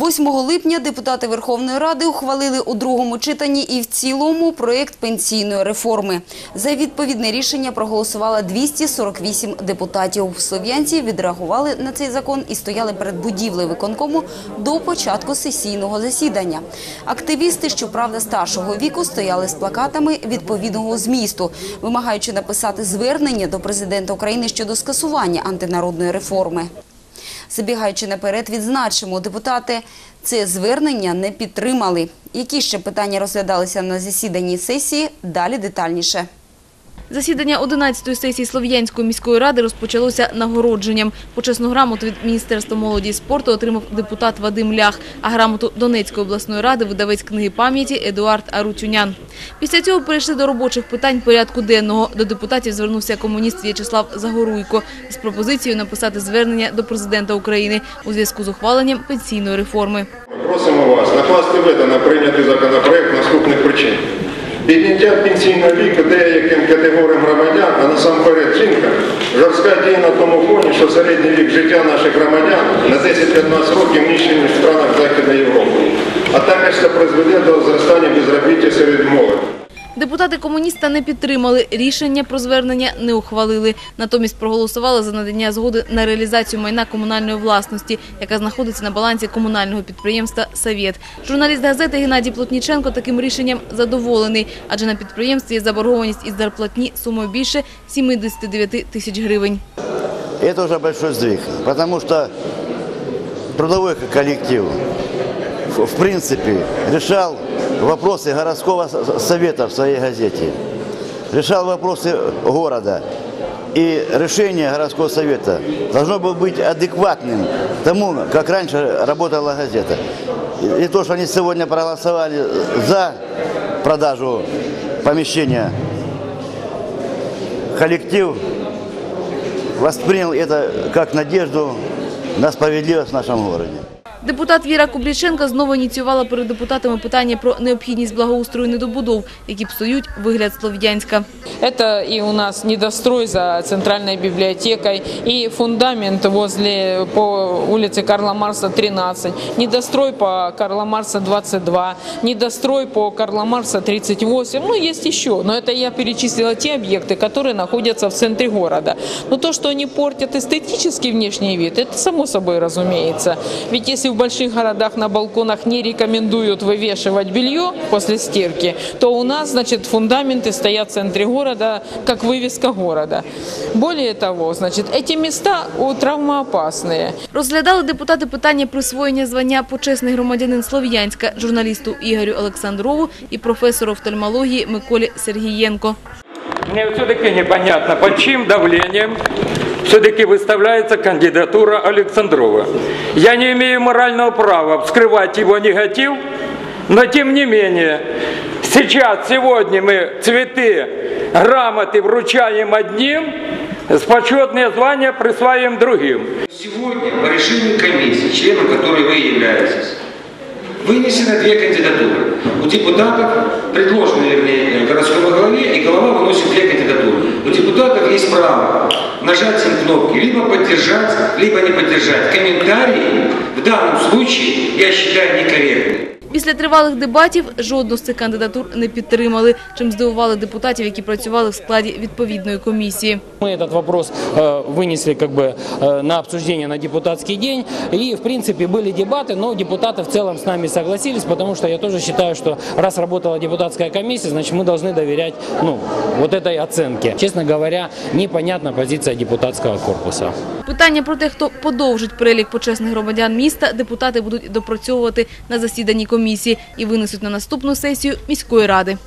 8 липня депутати Верховної Ради ухвалили у другому читанні і в цілому проєкт пенсійної реформи. За відповідне рішення проголосувало 248 депутатів. Слов'янці відреагували на цей закон і стояли перед будівлею виконкому до початку сесійного засідання. Активісти, щоправда, старшого віку стояли з плакатами відповідного змісту, вимагаючи написати звернення до президента України щодо скасування антинародної реформи. Забігаючи наперед, відзначимо, депутати це звернення не підтримали. Які ще питання розглядалися на засіданні сесії, далі детальніше. Засідання 11-ї сесії Слов'янської міської ради розпочалося нагородженням. Почесну грамоту від Міністерства молоді і спорту отримав депутат Вадим Лях, а грамоту Донецької обласної ради видавець книги пам'яті Едуард Арутюнян. Після цього перейшли до робочих питань порядку денного. До депутатів звернувся комуніст В'ячеслав Загоруйко з пропозицією написати звернення до президента України у зв'язку з ухваленням пенсійної реформи. Просимо вас накласти вето на прийнятий законопроект наступних причин. Підняття пенсійного віку деяким категоріям громадян, а насамперед жінкам, жорстка дія на тому фоні, що середній вік життя наших громадян на 10-15 років нижчий, ніж в странах Західної Європи. А також це призведе до зростання безробіття серед молоді. Депутати комуніста не підтримали рішення про звернення, не ухвалили. Натомість проголосували за надання згоди на реалізацію майна комунальної власності, яка знаходиться на балансі комунального підприємства «Совєт». Журналіст газети Геннадій Плотніченко таким рішенням задоволений, адже на підприємстві є заборгованість із зарплатні сумою більше 79 тисяч гривень. Это уже большой сдвиг, потому что трудовой коллектив, в в принципе, решал вопросы городского совета в своей газете, решал вопросы города. И решение городского совета должно было быть адекватным тому, как раньше работала газета. И то, что они сегодня проголосовали за продажу помещения, коллектив воспринял это как надежду на справедливость в нашем городе. Депутат Віра Кубліченка знову ініціювала перед депутатами питання про необхідність благоустрою недобудов, які псують вигляд Слов'янська. Это и у нас недострой за центральной библиотекой, и фундамент возле по улице Карла Марса 13, недострой по Карла Марса 22, недострой по Карла Марса 38. Ну, есть еще, но это я перечислила те объекты, которые находятся в центре города. Но то, что они портят эстетический внешний вид, это само собой разумеется. Ведь если в больших городах на балконах не рекомендуют вывешивать белье после стирки, то у нас, значит, фундаменты стоят в центре города, как вывеска города. Более того, значит, эти места у- травмоопасные. Розглядали депутати питання присвоєння звання почесний громадянин Слов'янська журналісту Ігорю Олександрову і професору офтальмології Миколі Сергієнко. Мне все-таки непонятно, под чьим давлением все-таки выставляется кандидатура Александрова. Я не имею морального права вскрывать его негатив, но тем не менее, сейчас, сегодня мы цветы, грамоты вручаем одним, почетные звания присваиваем другим. Сегодня по решению комиссии, членом которой вы являетесь, вынесены две кандидатуры. У депутатов, предложены, вернее, голова выносит две кандидатуры. У депутатов есть право нажатием кнопки либо поддержать, либо не поддержать. Комментарии в данном случае, я считаю, некорректны. Після тривалих дебатів жодну з цих кандидатур не підтримали, чим здивували депутатів, які працювали в складі відповідної комісії. Мы этот вопрос э, вынесли как бы э, на обсуждение на депутатский день. И, в принципе, были дебаты, но депутаты в целом с нами согласились, потому что я тоже считаю, что раз работала депутатская комиссия, значит, мы должны доверять ну, вот этой оценке. Честно говоря, непонятна позиция депутатского корпуса. Питання про те, хто подовжить перелік почесних громадян міста, депутати будуть допрацьовувати на засіданні комісії і винесуть на наступну сесію міської ради.